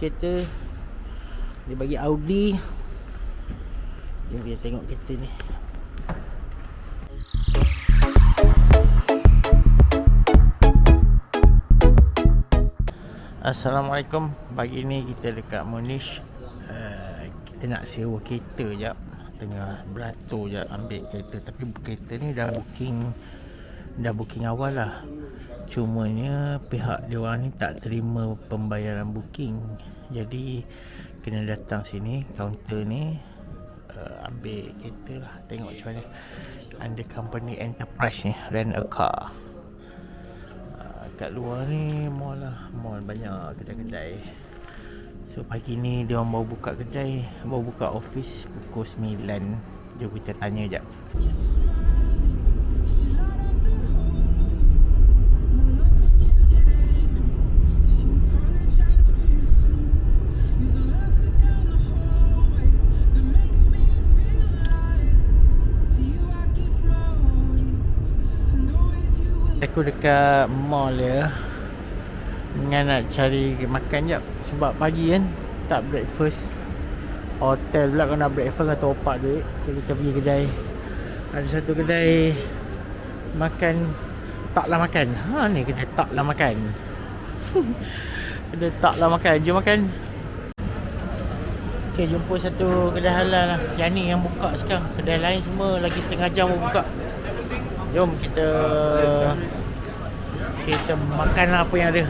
kereta. Dia bagi Audi. Jom kita tengok kereta ni. Assalamualaikum. Pagi ni kita dekat Monish uh, Kita nak sewa kereta jap. Tengah beratur jap ambil kereta. Tapi kereta ni dah booking Dah booking awal lah Cumanya pihak dia orang ni tak terima pembayaran booking. Jadi kena datang sini Kaunter ni uh, Ambil kereta lah. Tengok macam mana Under company enterprise ni Rent a car. Ah, kat luar ni mall lah. Mall banyak kedai-kedai. So pagi ni dia orang baru buka kedai baru buka office pukul 9 jom kita tanya jap Aku dekat mall ya. Dengan nak cari makan jap. Sebab pagi kan Tak breakfast. Hotel pula kalau nak breakfast Kata opak duit So kita pergi kedai. Ada satu kedai Makan Taklah makan. Ha ni kedai taklah makan. Kedai taklah makan. Jom makan. Okay jumpa satu kedai halal lah. Yang ni yang buka sekarang. Kedai lain semua Lagi setengah jam buka. Jom kita kita makan apa yang ada.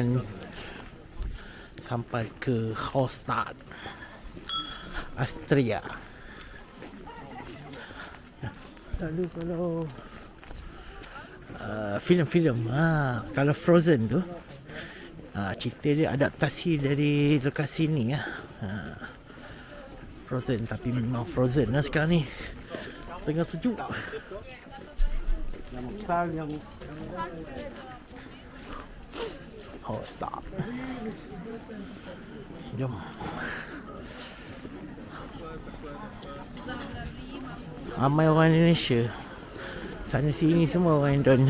Perjalanan sampai ke Hallstatt Austria. Lalu kalau uh, filem-filem ha, kalau Frozen tu uh, cerita dia adaptasi dari lokasi ni ya. Ha. Frozen tapi memang Frozen lah sekarang ni. Tengah sejuk. Oh, stop. Jom. Ramai orang Indonesia. Sana sini semua orang Indon.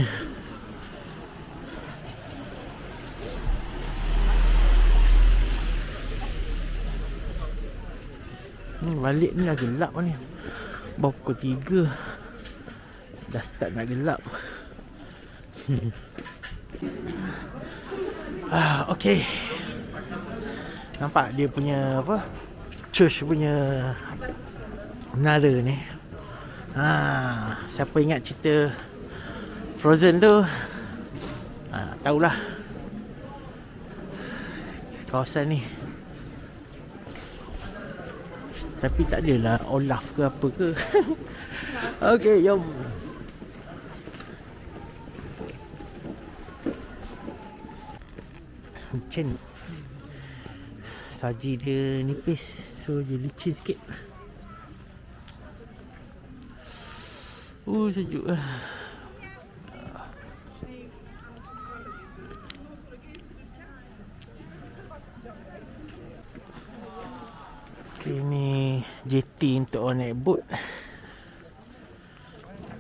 Hmm, balik ni dah gelap ni. Baru pukul 3 Dah start nak gelap ah, Okay Nampak dia punya apa? Church punya Menara ni. Ha, Siapa ingat cerita Frozen tu? Ha, Tahulah. Kawasan ni. Tapi tak adalah Olaf ke apa ke? Okay, jom. licin Saji dia nipis. So dia licin sikit. Uh, sejuk lah. Okay, ni JT untuk orang naik boat.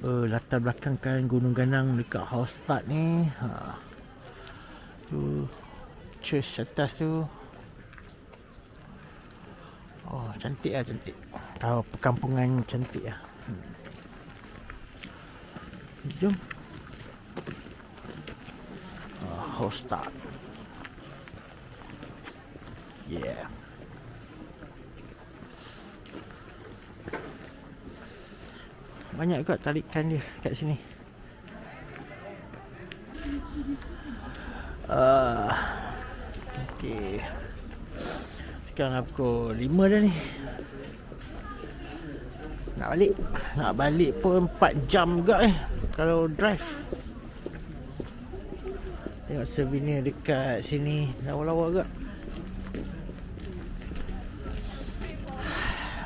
Uh, latar belakang kan gunung ganang dekat house ni. Ha. Uh church atas tu. Oh, cantik lah cantik. Tahu perkampungan cantik lah. Hmm. Jom. Uh, Hallstatt. Yeah. Banyak juga tarikan dia kat sini. Uh, okay. Sekarang pukul 5 dah ni. Nak balik. Nak balik pun 4 jam juga eh. Kalau drive. Tengok souvenir dekat sini. Lawa-lawa juga.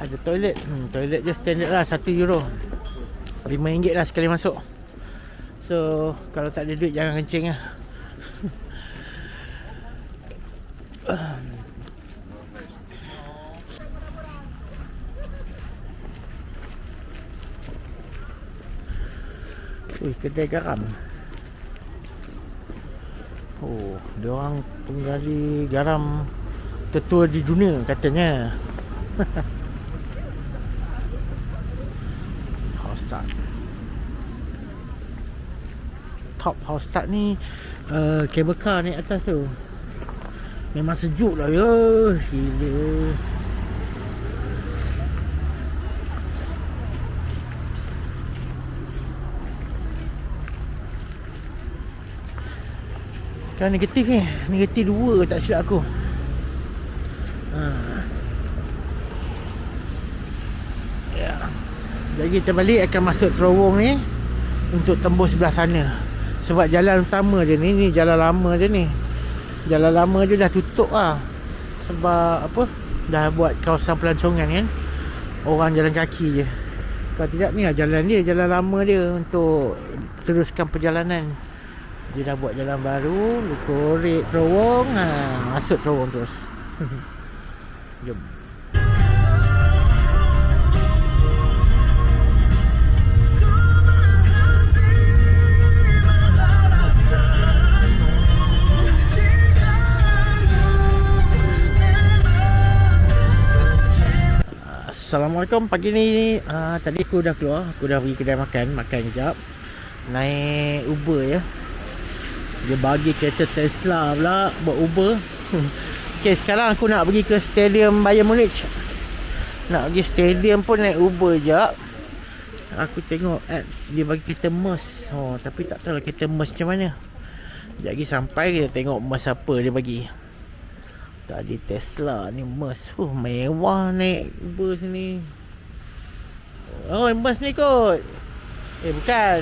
Ada toilet. Hmm, toilet je standard lah. 1 euro. RM5 lah sekali masuk So kalau tak ada duit jangan kencing lah kedai garam Oh, dia orang penggali garam tertua di dunia katanya. Hostad. Top Hostad ni uh, cable car ni atas tu. Memang sejuk lah ya. Gila. Sekarang negatif ni. Negatif dua tak silap aku. Ha. Ya. Jadi kita balik akan masuk terowong ni untuk tembus sebelah sana. Sebab jalan utama dia ni, ni jalan lama dia ni. Jalan lama dia dah tutup lah. Sebab apa? Dah buat kawasan pelancongan kan. Orang jalan kaki je. Kalau tidak ni lah jalan dia, jalan lama dia untuk teruskan perjalanan. Dia dah buat jalan baru, korek terowong, ha, masuk terowong terus. Jom. Assalamualaikum. Pagi ni uh, Tadi aku dah keluar. Aku dah pergi kedai makan. Makan sekejap Naik Uber ya Dia bagi kereta Tesla pula Buat Uber. Okay sekarang aku nak pergi ke Stadium Bayern Munich. Nak pergi stadium pun naik Uber je Aku tengok apps Dia bagi kita MERS oh, Tapi tak tahu lah kita MERS macam mana. Sekejap lagi sampai kita tengok MERS apa dia bagi. Tadi Tesla ni MERS uh, Mewah naik Uber sini. Oh MERS ni kot. Eh bukan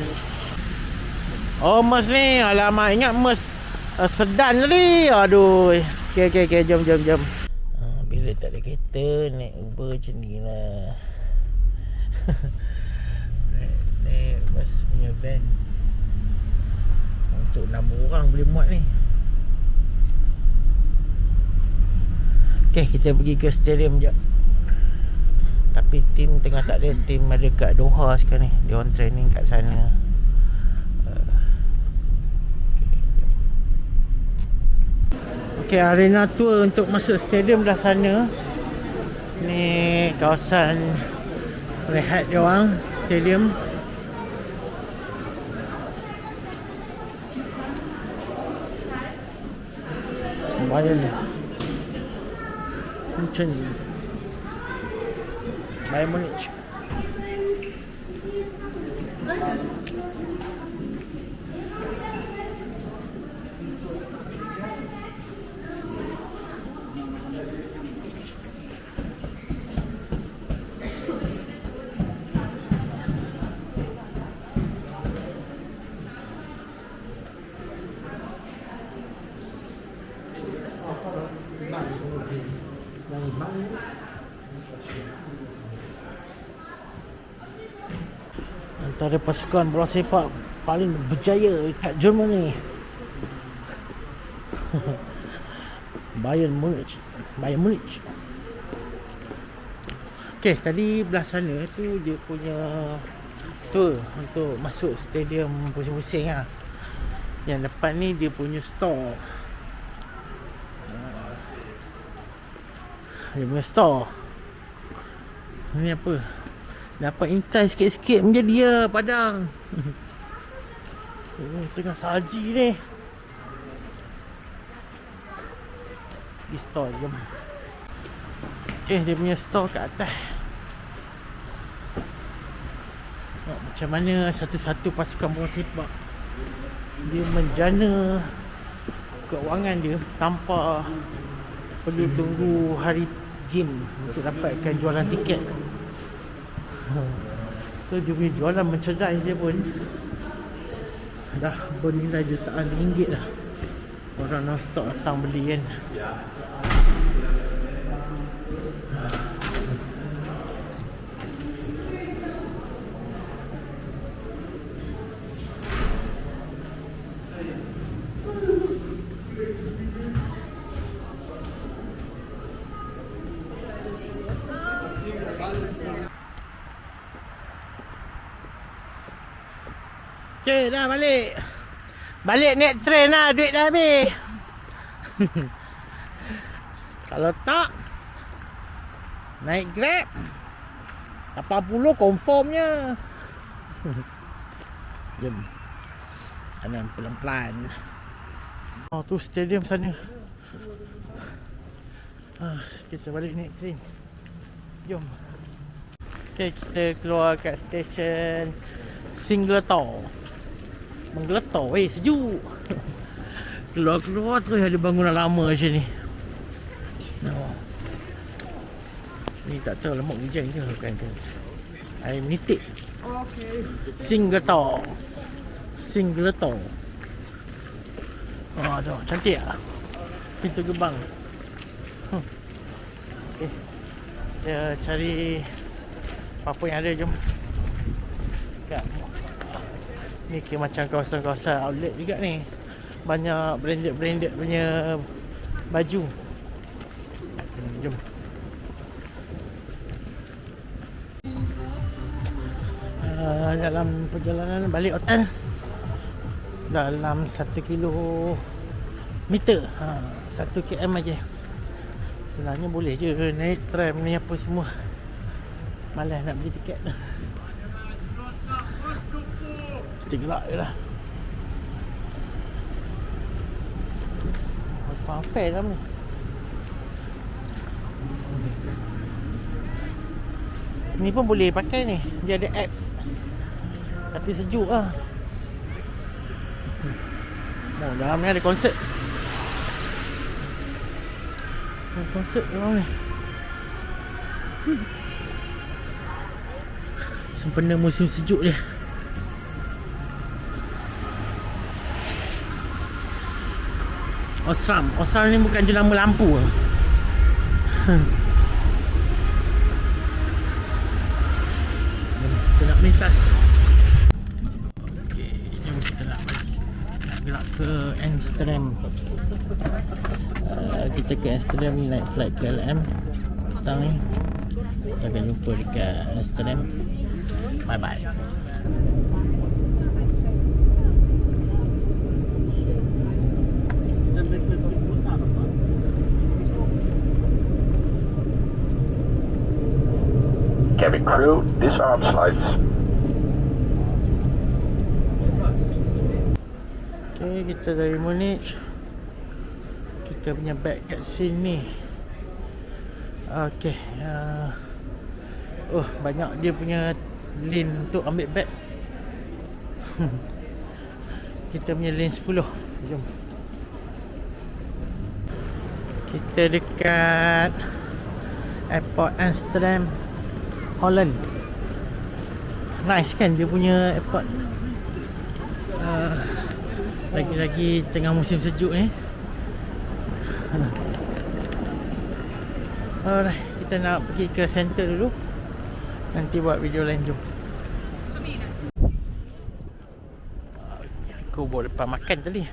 Oh MERS ni Alamak ingat MERS uh, Sedan tadi Aduh Okay okay okay Jom jom jom uh, Bila tak ada kereta Naik Uber macam ni lah naik, naik bus punya van Untuk 6 orang boleh muat ni Okay, kita pergi ke stadium je. Tapi tim tengah tak ada. Tim ada kat Doha sekarang ni. Dia orang training kat sana. Okay, arena tour untuk masuk stadium dah sana. Ni kawasan rehat dia orang. Stadium. Bayern macam ni Bayern Munich Antara pasukan bola sepak paling berjaya kat Germany. Bayern Munich. Bayern Munich. Okey, tadi belah sana tu dia punya tour untuk masuk stadium pusing-pusing lah. Yang depan ni dia punya store. Dia punya store. Ni apa? Dapat intai sikit-sikit menjadi ya padang. Hmm, tengah saji ni. Di store jom. Eh dia punya store kat atas. Oh, macam mana satu-satu pasukan bola sepak dia menjana keuangan dia tanpa perlu tunggu hari game untuk dapatkan jualan tiket. So dia punya jualan mencerdai dia pun dah bernilai jutaan ringgit lah. Orang non-stop datang beli kan. Okay, dah balik. Balik naik train lah, duit dah habis. Kalau tak, naik grab. 80 confirmnya. Jom. Sana pelan-pelan. Oh, tu stadium sana. Ah, kita balik naik train. Jom. Okay, kita keluar kat stesen Singleton. Menggeletar Eh sejuk. Keluar-keluar tu ada bangunan lama macam ni. Oh. Ni tak tahu lemak hujan ke bukan ke. Air menitik Okay. Singletar Singletar Oh aduh cantik tak Pintu gerbang. Hmm. Okay Kita cari Apa yang ada jom. Kat Ni kira macam kawasan-kawasan outlet juga ni. Banyak branded-branded punya baju. Hmm, Jom. Uh, Dalam perjalanan balik hotel Dalam 1 kilo meter. Ha, 1 km aja. Sebenarnya boleh je naik tram ni apa semua. Malas nak beli tiket Kita gerak je lah Fair lah ni? Ni pun boleh pakai ni. Dia ada apps. Tapi sejuk lah. Oh dalam ni ada konsert. Ada konsert dalam ni Sempena musim sejuk dia Osram. Osram ni bukan jenama lampu. Ke? Kita nak melintas Okey, jom kita nak gerak ke Amsterdam. Uh, Kita ke Amsterdam naik flight ke LM Petang ni. Kita akan jumpa dekat Amsterdam. Bye bye crew, disarm slides. Okay, kita dari Munich. Kita punya bag kat sini. Okay uh, Oh, banyak dia punya lane untuk ambil bag. Kita punya lane 10 Jom. Kita dekat Airport Amsterdam Holland Nice kan dia punya airport uh, lagi-lagi tengah musim sejuk ni. Alright, kita nak pergi ke center dulu. Nanti buat video lain jom. Aku bawa depan makan tadi.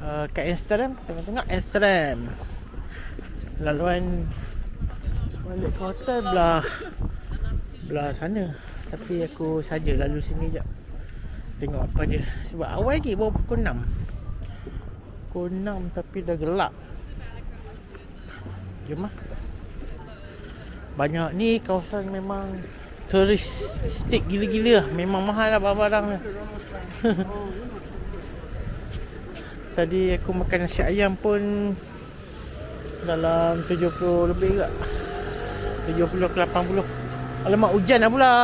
Uh, kat Amsterdam, tengok-tengok Amsterdam. Laluan Balik ke hotel belah Belah sana. Tapi aku saja lalu sini jap Tengok apa dia. Sebab awal lagi baru pukul 6 Pukul 6 tapi dah gelap. Jom lah. Banyak ni kawasan memang Turistik gila-gila lah. Memang mahal lah barang-barang ni. Tadi aku makan nasi ayam pun Dalam 70 lebih juga 70 ke 80 Alamak hujan dah pula